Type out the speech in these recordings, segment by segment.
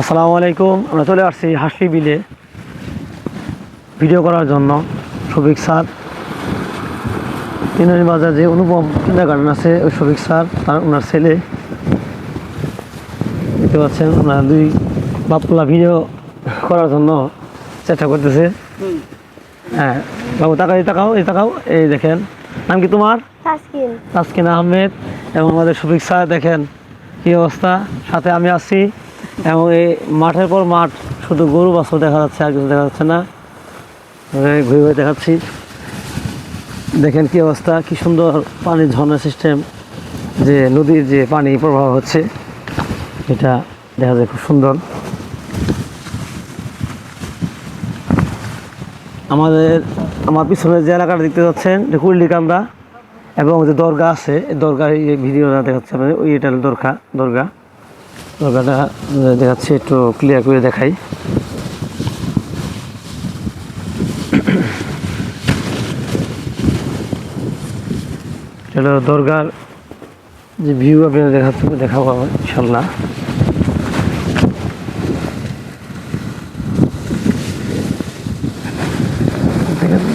আসসালামু আলাইকুম। আমরা চলে আসছি হাসি বিলে। ভিডিও করার জন্য সবিক স্যার। তিনজনী বাজার যে অনুপম গার্ডেন আছে ওই সবিক স্যার আর ওনার ছেলে। দেখতে পাচ্ছেন ওনারা দুই বাপলা ভিডিও করার জন্য চেষ্টা করতেছে। হ্যাঁ বাবু তাকাও এই তাকাও এই তাকাও এই দেখেন। নাম কি তোমার? তাসকিন। তাসকিন আহমেদ। এবং আমাদের শফিক স্যার দেখেন কি অবস্থা? সাথে আমি আছি। এবং এই মাঠের পর মাঠ, শুধু গরু, বাছর দেখা যাচ্ছে, আর কিছু দেখা যাচ্ছে না। ঘুরে ঘুরে দেখাচ্ছি। দেখেন কি অবস্থা, কি সুন্দর পানির ঝর্ণা সিস্টেম যে নদীর যে পানি প্রবাহ হচ্ছে, এটা দেখা যায় খুব সুন্দর। আমাদের, আমার পিছনে যে এলাকাটা দেখতে পাচ্ছেন, এটা কুল্লিকান্দা এবং যে দরগা আছে, এই দরগার এই ভিডিওটা দেখাচ্ছে আপনাদের, ওই এটা দরগা দরগা। আহ, দেখাচ্ছি একটু ক্লিয়ার করে দেখাই। এটা দরগার যে ভিউ আপনাদের দেখাতে দেখাবো ইনশাল্লাহ।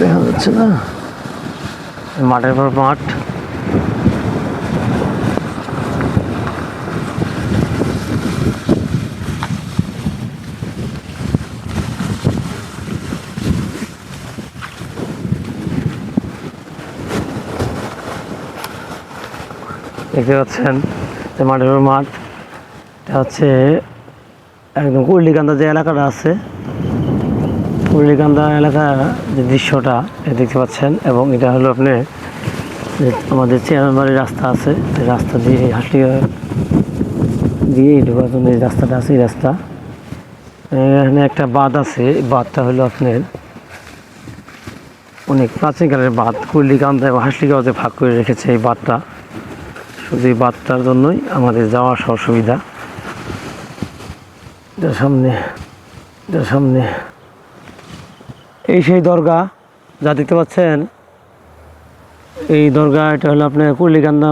দেখা যাচ্ছে না। মাঠের পর মাঠ। দেখতে পাচ্ছেন যে মাঠের মাঠ। এটা হচ্ছে একদম কুর্লিকান্দা যে এলাকাটা আছে কুর্লিকান্দা এলাকার যে দৃশ্যটা, এটা দেখতে পাচ্ছেন এবং এটা হলো আপনি আমাদের চেয়ারম্যান বাড়ির রাস্তা আছে। রাস্তা দিয়ে হাসলি দিয়ে ঢোকার জন্য এই রাস্তাটা আছে, এই রাস্তা। এখানে একটা বাঁধ আছে বাঁধটা হলো আপনার অনেক প্রাচীনকালের বাঁধ। কুর্লিকান্দা এবং হাসলিগাঁও যে ভাগ করে রেখেছে এই বাঁধটা। শুধু এই বাঁধটার জন্যই আমাদের যাওয়া আসা অসুবিধা এটার সামনে এটার সামনে। এই সেই দরগা, যা দেখতে পাচ্ছেন, এই দরগা, এটা হলো আপনার কুর্লিকান্দা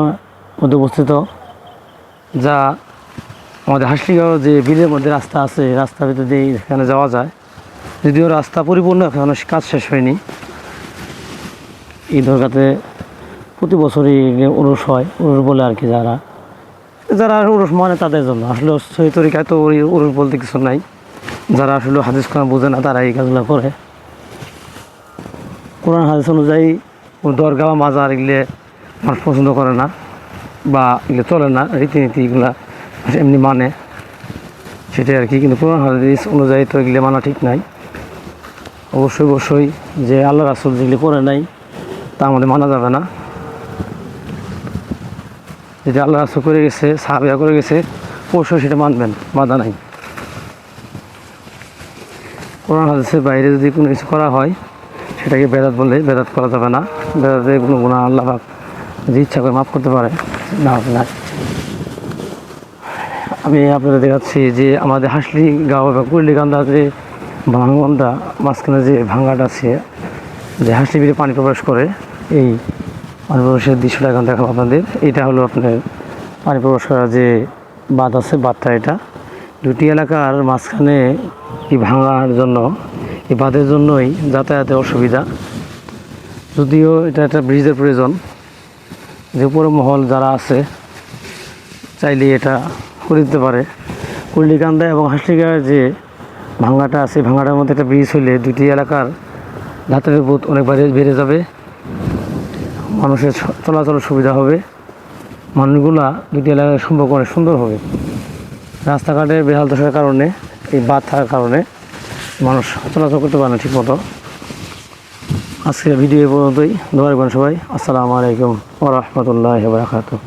মধ্যে অবস্থিত, যা আমাদের হাসলিগাঁও যে বিলের মধ্যে রাস্তা আছে এই রাস্তার ভিতর দিয়ে এখানে যাওয়া যায়। যদিও রাস্তা পরিপূর্ণ, এখনও কাজ শেষ হয়নি। এই দরগাতে প্রতি বছরই উরুষ হয়, উরুষ বলে আর কি যারা। যারা উরুষ মানে তাদের জন্য। আসলে সহি তরিকায় তো ওই উরুষ বলতে কিছু নাই। যারা আসলে হাদিস কোরআন বোঝে না, তারা এই কাজগুলো করে। কোরআন, হাদিস অনুযায়ী দরগা বা মাজার এগুলো মানুষ পছন্দ করে না বা এগুলো চলে না, রীতিনীতি এগুলা এমনি মানে। সেটাই আর কি, কিন্তু কোরআন, হাদিস অনুযায়ী তো এগুলো মানা ঠিক নাই। অবশ্যই অবশ্যই যে আল্লাহ রাসুল যেগুলি করে নাই, তা আমাদের মানা যাবে না। যেটা আল্লাহ রাসুল করে গেছে সাহাবিয়া করে গেছে, অবশ্যই সেটা মানবেন, বাধা নাই। কোরআন হাদিসের বাইরে যদি কোনো কিছু করা হয়, সেটাকে বেদাত বলে বেদাত করা যাবে না। বেদাতে কোনো গুণা আল্লাহ যদি ইচ্ছা করে মাফ করতে পারে, না না। আমি আপনাদের দেখাচ্ছি যে আমাদের হাসলি গাঁও বা কুর্লিকান্দা যে ভাঙনটা, মাঝখানে যে ভাঙাটা আছে, যে হাসলি বিলে পানি প্রবেশ করে, এই পানি প্রবেশের দৃশ্যটা এখন দেখাবো আপনাদের। এটা হলো আপনার পানি প্রবেশ করার যে বাঁধ আছে, বাঁধটা এটা। দুটি এলাকার মাঝখানে এই ভাঙার জন্য, এই বাঁধের জন্যই যাতায়াতের অসুবিধা। যদিও এটা একটা ব্রিজের প্রয়োজন, যে উপরে মহল যারা আছে, চাইলে এটা করে দিতে পারে। কুল্লিকান্দা এবং হাসলিগার যে ভাঙাটা আছে, ভাঙাটার মধ্যে একটা ব্রিজ হলে দুটি এলাকার যাতায়াতের বোধ অনেক বেড়ে বেড়ে যাবে। মানুষের চলাচল চলাচলের সুবিধা হবে। মানুষগুলা দুটি এলাকায় সম্পর্ক অনেক সুন্দর হবে। রাস্তাঘাটের বেহাল দশার কারণে, এই বাদ থাকার কারণে মানুষ চলাচল করতে পারে না ঠিক মতো আজকের ভিডিও পর্যন্তই। দোয়া সবাই। আসসালামু আলাইকুম ওরহমতুল্লাহ বারাকাতু